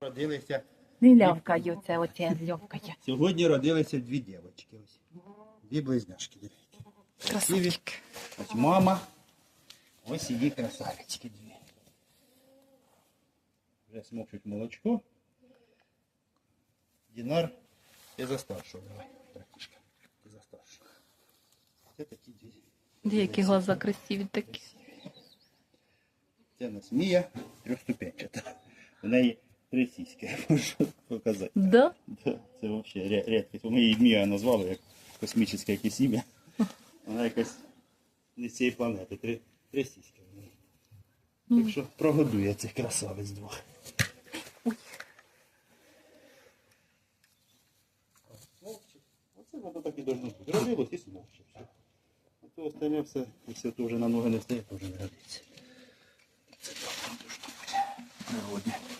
Родилися. Не лявкаю, це оце лявкає. Сьогодні родилися дві дівчатки. Ось. Дві близняшки. Красавчик. Ось мама. Ось її красавички дві. Вже смокчуть молочко. Дінар. Ти за старшого давай, братішка. Ти за старшого. Це такі дві. Деякі глаза красиві такі. Це у нас Мія трьохступенчата. У неї три сіськи, можу показати. Да? Да, це взагалі рідкість. Ми її Мія назвали як космічне якесь ім'я. Вона якась не з цієї планети. Три, три сіськи. Так що прогодує цих красавець двох. Оце воно так і должно бути. Родилось і смовчик. все. А то остальне все, якщо то вже на ноги не встає, то вже не родиться. Це так воно должно бути. Природне.